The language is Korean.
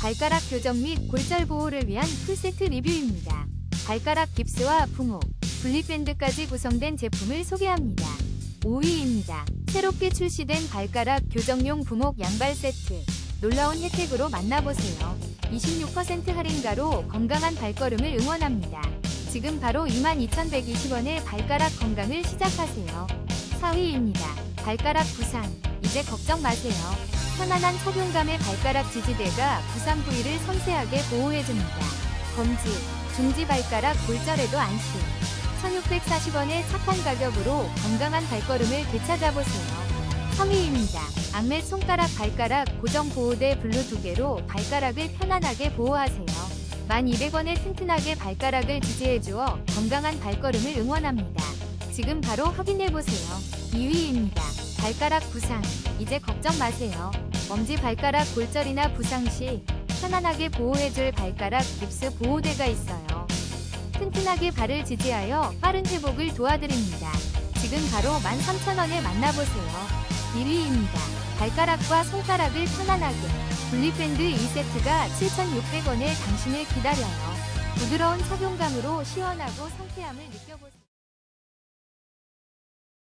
발가락 교정 및 골절 보호를 위한 풀세트 리뷰입니다. 발가락 깁스와 부목, 분리밴드까지 구성된 제품을 소개합니다. 5위입니다. 새롭게 출시된 발가락 교정용 부목 양발 세트. 놀라운 혜택으로 만나보세요. 26% 할인가로 건강한 발걸음을 응원합니다. 지금 바로 22,120원에 발가락 건강을 시작하세요. 4위입니다. 발가락 부상. 이제 걱정 마세요. 편안한 착용감의 발가락 지지대가 부상 부위를 섬세하게 보호해줍니다. 검지, 중지 발가락 골절에도 안심. 1640원의 착한 가격으로 건강한 발걸음을 되찾아보세요. 3위입니다. 악맷 손가락 발가락 고정 보호대 블루 2개로 발가락을 편안하게 보호하세요. 1200원에 튼튼하게 발가락을 지지해주어 건강한 발걸음을 응원합니다. 지금 바로 확인해보세요. 2위입니다. 발가락 부상. 이제 걱정 마세요. 엄지 발가락 골절이나 부상 시 편안하게 보호해줄 발가락 깁스 보호대가 있어요. 튼튼하게 발을 지지하여 빠른 회복을 도와드립니다. 지금 바로 13,000원에 만나보세요. 1위입니다. 발가락과 손가락을 편안하게 분리밴드 2세트가 7,600원에 당신을 기다려요. 부드러운 착용감으로 시원하고 상쾌함을 느껴보세요.